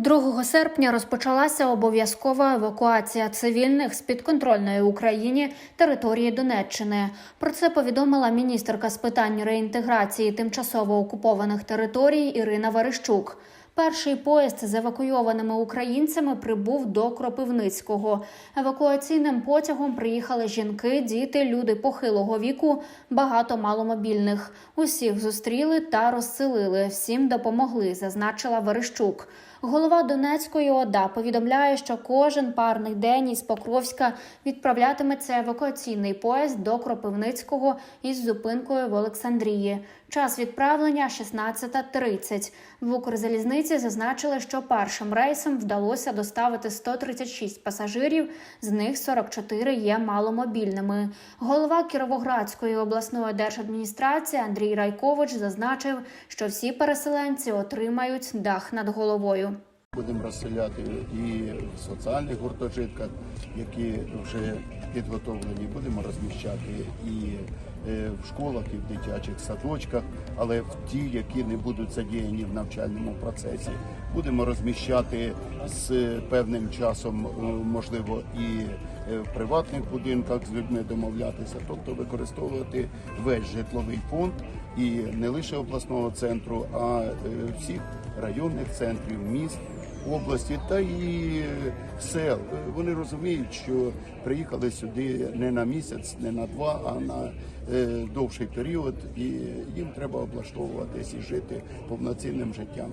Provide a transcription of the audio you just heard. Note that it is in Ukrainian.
2 серпня розпочалася обов'язкова евакуація цивільних з підконтрольної Україні території Донеччини. Про це повідомила міністерка з питань реінтеграції тимчасово окупованих територій Ірина Верещук. Перший поїзд з евакуйованими українцями прибув до Кропивницького. Евакуаційним потягом приїхали жінки, діти, люди похилого віку, багато маломобільних. Усіх зустріли та розселили. Всім допомогли, зазначила Верещук. Голова Донецької ОДА повідомляє, що кожен парний день із Покровська відправлятиметься евакуаційний поїзд до Кропивницького із зупинкою в Олександрії. Час відправлення 16.30. В Укрзалізниці зазначили, що першим рейсом вдалося доставити 136 пасажирів, з них 44 є маломобільними. Голова Кіровоградської обласної держадміністрації Андрій Райкович зазначив, що всі переселенці отримають дах над головою. Будемо розселяти і в соціальних гуртожитках, які вже підготовлені. Будемо розміщати і е, в школах, і в дитячих садочках, але в ті, які не будуть задіяні в навчальному процесі. Будемо розміщати з певним часом, е, можливо, і е, в приватних будинках з людьми домовлятися, тобто використовувати весь житловий фонд і не лише обласного центру, а е, всіх районних центрів, міст області та і сел. Вони розуміють, що приїхали сюди не на місяць, не на два, а на е, довший період, і їм треба облаштовуватись і жити повноцінним життям.